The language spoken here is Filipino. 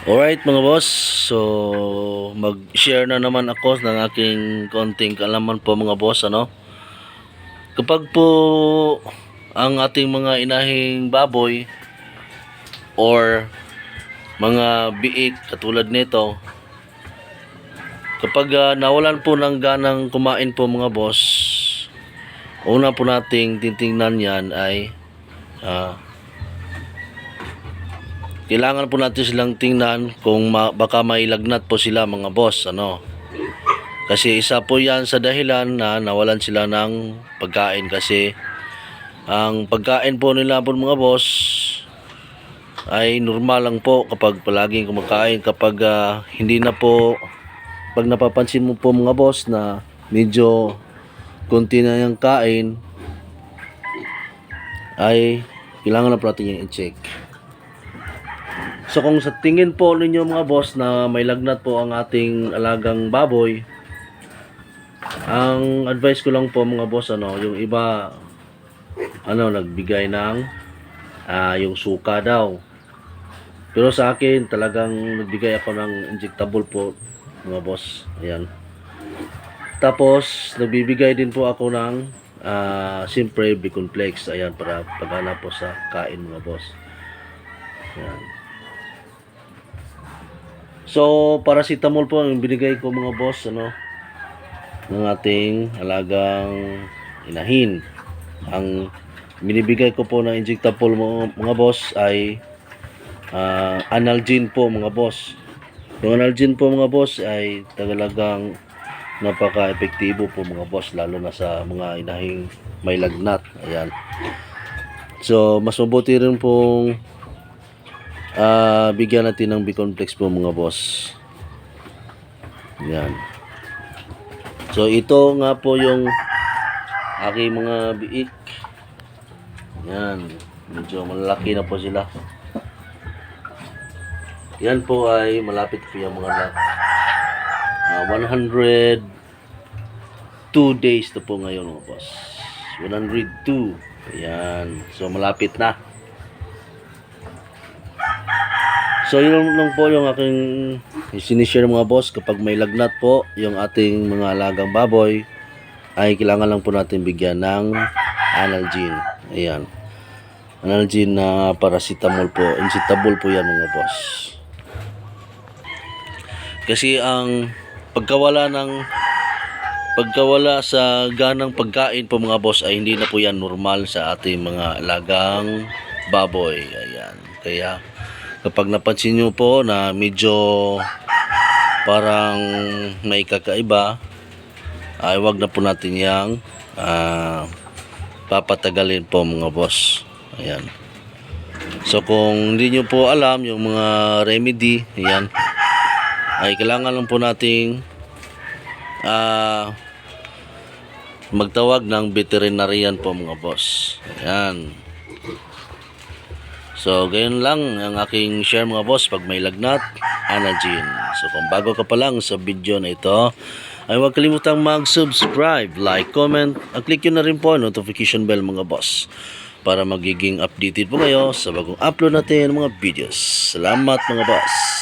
Alright mga boss, so mag-share na naman ako ng aking konting kaalaman po mga boss ano. Kapag po ang ating mga inahing baboy or mga biik katulad nito kapag ah, nawalan po ng ganang kumain po mga boss una po nating titingnan yan ay ah, kailangan po natin silang tingnan kung ma- baka may lagnat po sila mga boss ano. Kasi isa po yan sa dahilan na nawalan sila ng pagkain kasi ang pagkain po nila po mga boss ay normal lang po kapag palaging kumakain kapag ah, hindi na po pag napapansin mo po mga boss na medyo konti na yung kain ay kailangan na po natin yung i-check So kung sa tingin po ninyo mga boss na may lagnat po ang ating alagang baboy, ang advice ko lang po mga boss ano, yung iba ano nagbigay ng ah, yung suka daw. Pero sa akin talagang nagbigay ako ng injectable po mga boss. Ayan. Tapos nagbibigay din po ako ng ah, siyempre Biconflex ayan para pagana po sa kain mga boss. Ayan. So, paracetamol po ang binigay ko mga boss, ano, ng ating alagang inahin. Ang binibigay ko po na injectable mga, mga boss ay ah, analgin po mga boss. Yung analgin po mga boss ay talagang napaka-epektibo po mga boss lalo na sa mga inahing may lagnat. Ayan. So, mas mabuti rin pong Ah, bigyan natin ng B-complex po mga boss. Yan. So ito nga po yung aking mga biik. Yan. Medyo malalaki na po sila. Yan po ay malapit po yung mga lak. Ah, 102 days na po ngayon mga boss. 102. Ayan. So malapit na. So yun lang po yung aking sinishare mga boss kapag may lagnat po yung ating mga alagang baboy ay kailangan lang po natin bigyan ng analgin. Ayan. Analgin na paracetamol po. Injectable po yan mga boss. Kasi ang pagkawala ng pagkawala sa ganang pagkain po mga boss ay hindi na po yan normal sa ating mga alagang baboy. Ayan. Kaya kapag napansin nyo po na medyo parang may kakaiba ay wag na po natin yang ah, papatagalin po mga boss. Ayan. So kung hindi nyo po alam yung mga remedy ayan ay kailangan lang po nating ah, magtawag ng veterinarian po mga boss. Ayan So, gayon lang ang aking share mga boss pag may lagnat, Anagin. So, kung bago ka pa lang sa video na ito, ay huwag kalimutang mag-subscribe, like, comment, at click yun na rin po notification bell mga boss para magiging updated po kayo sa bagong upload natin ng mga videos. Salamat mga boss!